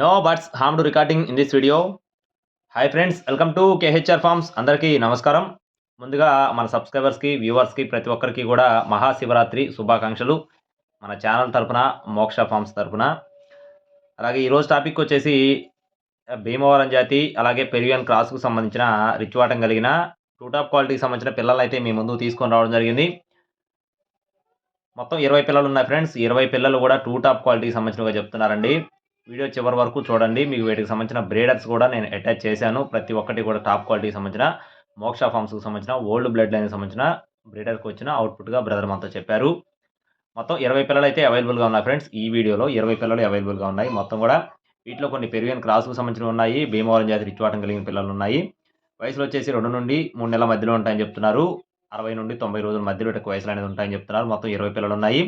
No birds harm to recording in this video hi friends welcome to KHR farms అందరికీ నమస్కారం. ముందుగా మన సబ్స్క్రైబర్స్కి వ్యూవర్స్కి ప్రతి ఒక్కరికి కూడా మహాశివరాత్రి శుభాకాంక్షలు. మన ఛానల్ తరపున మోక్ష ఫార్మ్స్ తరఫున అలాగే ఈరోజు టాపిక్ వచ్చేసి భీమవరం జాతి అలాగే పెరివియన్ క్రాస్కు సంబంధించిన రిచ్వాటం కలిగిన టూ టాప్ క్వాలిటీకి సంబంధించిన పిల్లలు అయితే మీ ముందు తీసుకొని రావడం జరిగింది. మొత్తం ఇరవై పిల్లలు ఉన్నాయి ఫ్రెండ్స్ ఇరవై పిల్లలు కూడా టూ టాప్ క్వాలిటీకి సంబంధించినవి చెప్తున్నారండి. వీడియో చివరి వరకు చూడండి. మీకు వీటికి సంబంధించిన బ్రేడర్స్ కూడా నేను అటాచ్ చేశాను. ప్రతి ఒక్కటి కూడా టాప్ క్వాలిటీకి సంబంధించిన మోక్ష ఫార్మ్స్కి సంబంధించిన ఓల్డ్ బ్లడ్ లైన్కి సంబంధించిన బ్రీడర్కి వచ్చిన అవుట్పుట్గా బ్రదర్ మనతో చెప్పారు. మొత్తం ఇరవై పిల్లలు అయితే అవైలబుల్గా ఉన్నాయి ఫ్రెండ్స్ ఈ వీడియోలో ఇరవై పిల్లలు అవైలబుల్గా ఉన్నాయి. మొత్తం కూడా వీటిలో కొన్ని పెరిగిన క్రాస్కు సంబంధించిన ఉన్నాయి. భీమవరం జాతి రిచ్వాటం కలిగిన పిల్లలు ఉన్నాయి. వయసులో వచ్చేసి రెండు నుండి మూడు నెలల మధ్యలో ఉంటాయని చెప్తున్నారు. అరవై నుండి తొంభై రోజుల మధ్యలో వీటికి వయసులు అనేది ఉంటాయని చెప్తున్నారు. మొత్తం ఇరవై పిల్లలు ఉన్నాయి.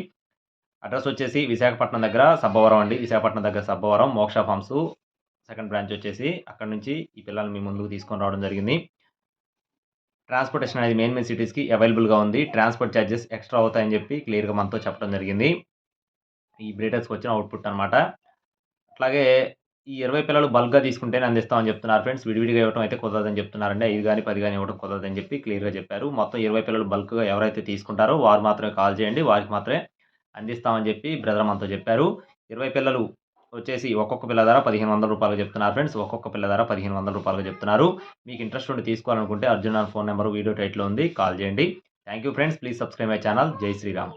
అడ్రస్ వచ్చేసి విశాఖపట్నం దగ్గర సబ్బవరం అండి. విశాఖపట్నం దగ్గర సబ్బవరం మోక్ష ఫార్మ్స్ సెకండ్ బ్రాంచ్ వచ్చేసి అక్కడ నుంచి ఈ పిల్లల్ని మీ ముందుకు తీసుకొని రావడం జరిగింది. ట్రాన్స్పోర్టేషన్ అనేది మెయిన్ మెయిన్ సిటీస్కి అవైలబుల్గా ఉంది. ట్రాన్స్పోర్ట్ ఛార్జెస్ ఎక్స్ట్రా అవుతాయని చెప్పి క్లియర్గా మనతో చెప్పడం జరిగింది. ఈ బ్రీడర్స్కి వచ్చిన అవుట్పుట్ అనమాట అట్లాగే ఈ ఇరవై పిల్లలు బల్క్గా తీసుకుంటేనే అందిస్తామని చెప్తున్నారు ఫ్రెండ్స్. విడివిడిగా ఇవ్వడం అయితే కుదరదని చెప్తున్నారండి. ఐదు కానీ పది కానీ ఇవ్వడం కుదరదని చెప్పి క్లియర్గా చెప్పారు. మొత్తం ఇరవై పిల్లలు బల్క్గా ఎవరైతే తీసుకుంటారో వారు మాత్రమే కాల్ చేయండి. వారికి మాత్రమే అందిస్తామని చెప్పి బ్రదర్ మనతో చెప్పారు. ఇరవై పిల్లలు వచ్చేసి ఒక్కొక్క పిల్ల ధర పదిహేను వందల రూపాయలు చెప్తున్నారు ఫ్రెండ్స్. ఒక్కొక్క పిల్ల ధర పదిహేను వందల రూపాయలు చెప్తున్నారు. మీకు ఇంట్రెస్ట్ ఉండి తీసుకోవాలనుకుంటే అర్జున్ ఫోన్ నెంబర్ వీడియో టైట్లో ఉంది. కాల్ చేయండి. Thank you friends. Please subscribe my channel. Jai Shriram.